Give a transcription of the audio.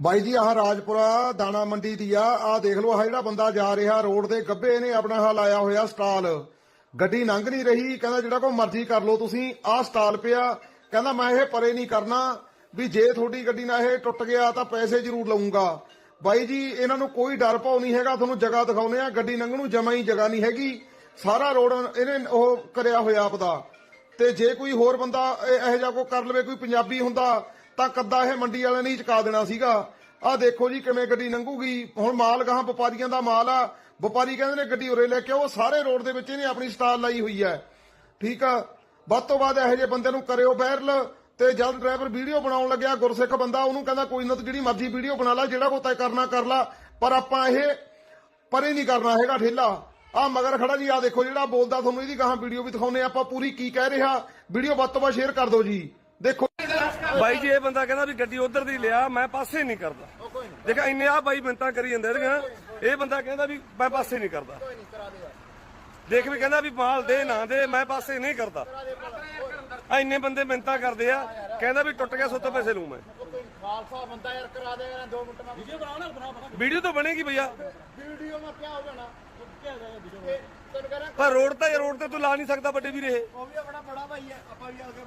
ਬਾਈ ਜੀ, ਆਹ ਰਾਜਪੁਰਾ ਦਾਣਾ ਮੰਡੀ ਦੀ ਆ। ਆਹ ਦੇਖ ਲਓ, ਆਹ ਜਿਹੜਾ ਬੰਦਾ ਜਾ ਰਿਹਾ, ਰੋਡ ਦੇ ਗੱਬੇ ਨੇ ਆਪਣਾ ਆਹ ਲਾਇਆ ਹੋਇਆ ਸਟਾਲ। ਗੱਡੀ ਲੰਘ ਨਹੀਂ ਰਹੀ, ਕਹਿੰਦਾ ਜਿਹੜਾ ਕੋ ਮਰਜ਼ੀ ਕਰ ਲਓ ਤੁਸੀਂ, ਆਹ ਸਟਾਲ ਪਿਆ। ਕਹਿੰਦਾ ਮੈਂ ਇਹ ਪਰੇ ਨਹੀਂ ਕਰਨਾ, ਵੀ ਜੇ ਤੁਹਾਡੀ ਗੱਡੀ ਨਾਲ ਇਹ ਟੁੱਟ ਗਿਆ ਤਾਂ ਪੈਸੇ ਜ਼ਰੂਰ ਲਵਾਂਗਾ ਬਾਈ ਜੀ, ਇਹਨਾਂ ਨੂੰ ਕੋਈ ਡਰ ਪਾਉ ਨਹੀਂ ਹੈਗਾ, ਤੁਹਾਨੂੰ ਜਗ੍ਹਾ ਦਿਖਾਉਨੇ ਆ ਗੱਡੀ ਲੰਘਣ ਨੂੰ ਜਮਾ ਹੀ ਜਗ੍ਹਾ ਨਹੀਂ ਹੈਗੀ। ਸਾਰਾ ਰੋਡ ਇਹਨੇ ਉਹ ਕਰਿਆ ਹੋਇਆ ਆਪਦਾ। ਤੇ ਜੇ ਕੋਈ ਹੋਰ ਬੰਦਾ ਇਹੋ ਜਿਹਾ ਕੋ ਕਰ ਲਵੇ, ਕੋਈ ਪੰਜਾਬੀ ਹੁੰਦਾ ਤਾਂ ਕੱਦਾ ਇਹ ਮੰਡੀ ਵਾਲਿਆਂ ਨੇ ਹੀ ਚੁਕਾ ਦੇਣਾ ਸੀਗਾ। ਆਹ ਦੇਖੋ ਜੀ ਕਿਵੇਂ ਗੱਡੀ ਲੰਘੂਗੀ। ਹੁਣ ਮਾਲ ਗਾਹਾਂ ਵਪਾਰੀਆਂ ਦਾ ਮਾਲ ਆ। ਵਪਾਰੀ ਕਹਿੰਦੇ ਨੇ ਗੱਡੀ ਉਰੇ ਲੈ ਕੇ ਆਓ। ਸਾਰੇ ਰੋਡ ਦੇ ਵਿੱਚ ਇਹਨੇ ਆਪਣੀ ਸਟਾਲ ਲਾਈ ਹੋਈ ਹੈ। ਠੀਕ ਆ? ਵੱਧ ਤੋਂ ਵੱਧ ਇਹੋ ਜਿਹੇ ਬੰਦੇ ਨੂੰ ਕਰਿਓ ਵਾਇਰਲ ਤੇ ਜਦ ਡਰਾਈਵਰ ਵੀਡੀਓ ਬਣਾਉਣ ਲੱਗਿਆ, ਗੁਰਸਿੱਖ ਬੰਦਾ, ਉਹਨੂੰ ਕਹਿੰਦਾ ਕੋਈ ਨਾ ਜਿਹੜੀ ਮਰਜ਼ੀ ਵੀਡੀਓ ਬਣਾ ਲੈ, ਜਿਹੜਾ ਕੋ ਤੈਅ ਕਰਨਾ ਕਰ ਲਾ। ਪਰ ਆਪਾਂ ਇਹ ਪਰੇ ਨਹੀਂ ਕਰਨਾ ਹੈਗਾ ਠੇਲਾ। ਆ ਮਗਰ ਖੜਾ ਜੀ ਆ ਦੇਖੋ ਜਿਹੜਾ ਬੋਲਦਾ, ਤੁਹਾਨੂੰ ਇਹਦੀ ਗਾਹਾਂ ਵੀਡੀਓ ਵੀ ਦਿਖਾਉਨੇ ਆਪਾਂ ਪੂਰੀ ਕੀ ਕਹਿ ਰਿਹਾ। ਵੀਡੀਓ ਵੱਧ ਤੋਂ ਵੱਧ ਸ਼ੇਅਰ ਕਰ ਦਿਓ ਜੀ। ਦੇਖੋ ਬਾਈ ਜੀ ਇਹ ਬੰਦਾ ਕਹਿੰਦਾ ਵੀ ਗੱਡੀ ਉਧਰ ਦੀ ਲਿਆ ਮੈਂ ਪਾਸੇ ਨਹੀਂ ਕਰਦਾ। ਦੇਖ ਇੰਨੇ ਆ ਬਾਈ ਮਿੰਤਾਂ ਕਰੀ ਜਾਂਦੇ ਇਹਦੀਆਂ ਇਹ ਬੰਦਾ ਕਹਿੰਦਾ ਵੀ ਮੈਂ ਪਾਸੇ ਨਹੀਂ ਕਰਦਾ। ਦੇਖ ਵੀ ਕਹਿੰਦਾ ਵੀ ਮਾਲ ਦੇ ਨਾ ਦੇ ਮੈਂ ਪਾਸੇ ਨਹੀਂ ਕਰਦਾ। ਆ ਇੰਨੇ ਬੰਦੇ ਮਿੰਤਾਂ ਕਰਦੇ ਆ ਕਹਿੰਦਾ ਵੀ ਟੁੱਟ ਗਿਆ ਸੋਤੋਂ ਪੈਸੇ ਲੂ ਮੈਂ। ਖਾਲਸਾ ਬੰਦਾ ਯਾਰ ਕਰਾ ਦੇ ਯਾਰ 2 ਮਿੰਟ ਮੈਂ ਵੀਡੀਓ ਬਣਾ ਨਾ ਬਣਾ ਬਣਾ ਵੀਡੀਓ ਤਾਂ ਬਣੇਗੀ ਭਈਆ ਵੀਡੀਓ ਮੈਂ ਕਿਆ ਹੋ ਜਾਣਾ ਪਰ ਰੋਡ ਤਾਂ ਰੋਡ ਤੇ ਤੂੰ ਲਾ ਨਹੀਂ ਸਕਦਾ ਵੱਡੇ ਵੀਰੇ ਉਹ ਵੀ ਆਪਣਾ ਬੜਾ ਭਾਈ ਹੈ ਆਪਾਂ ਵੀ ਅੱਗੇ